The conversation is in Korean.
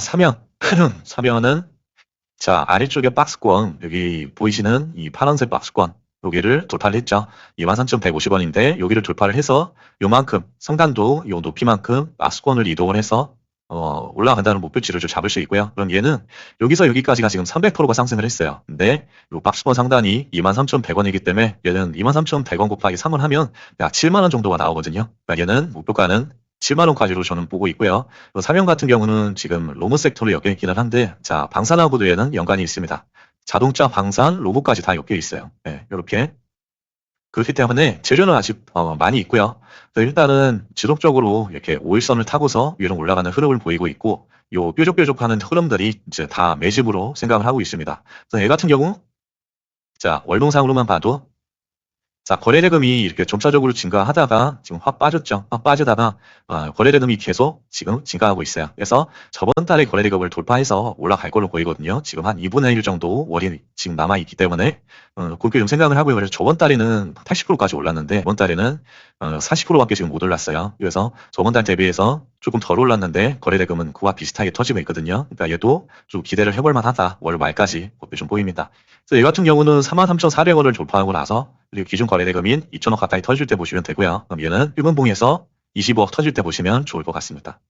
사면, 사면은 자 아래쪽에 박스권 여기 보이시는 이 파란색 박스권 여기를 돌파를 했죠. 23,150원인데 여기를 돌파를 해서 요만큼 상단도 요 높이만큼 박스권을 이동을 해서 어, 올라간다는 목표치를 좀 잡을 수 있고요. 그럼 얘는 여기서 여기까지가 지금 300%가 상승을 했어요. 근데 요 박스권 상단이 23,100원이기 때문에 얘는 23,100원 곱하기 3을 하면 약 7만원 정도가 나오거든요. 그러니까 얘는 목표가는 7만원까지로 저는 보고 있고요. 또 사명 같은 경우는 지금 로봇 섹터로 엮여 있기는 한데, 자, 방산하고도 얘는 연관이 있습니다. 자동차, 방산, 로봇까지 다 엮여 있어요. 네, 이렇게. 그렇기 때문에 재료는 아직 어, 많이 있고요. 일단은 지속적으로 이렇게 5일선을 타고서 위로 올라가는 흐름을 보이고 있고, 요 뾰족뾰족하는 흐름들이 이제 다 매집으로 생각을 하고 있습니다. 그래서 얘 같은 경우, 자, 월동상으로만 봐도 자, 거래대금이 이렇게 점차적으로 증가하다가 지금 확 빠졌죠. 확 빠지다가 어, 거래대금이 계속 지금 증가하고 있어요. 그래서 저번 달에 거래대금을 돌파해서 올라갈 걸로 보이거든요. 지금 한 2분의 1 정도 월이 지금 남아있기 때문에 어, 그렇게 좀 생각을 하고요. 그래서 저번 달에는 80%까지 올랐는데 이번 달에는 어, 40%밖에 지금 못 올랐어요. 그래서 저번 달 대비해서 조금 덜 올랐는데 거래 대금은 그와 비슷하게 터지고 있거든요. 그러니까 얘도 좀 기대를 해볼 만하다. 월 말까지 그렇게 좀 보입니다. 그래서 얘 같은 경우는 43,400원을 돌파하고 나서 그리고 기준 거래 대금인 2천억 가까이 터질 때 보시면 되고요. 그럼 얘는 일본봉에서 25억 터질 때 보시면 좋을 것 같습니다.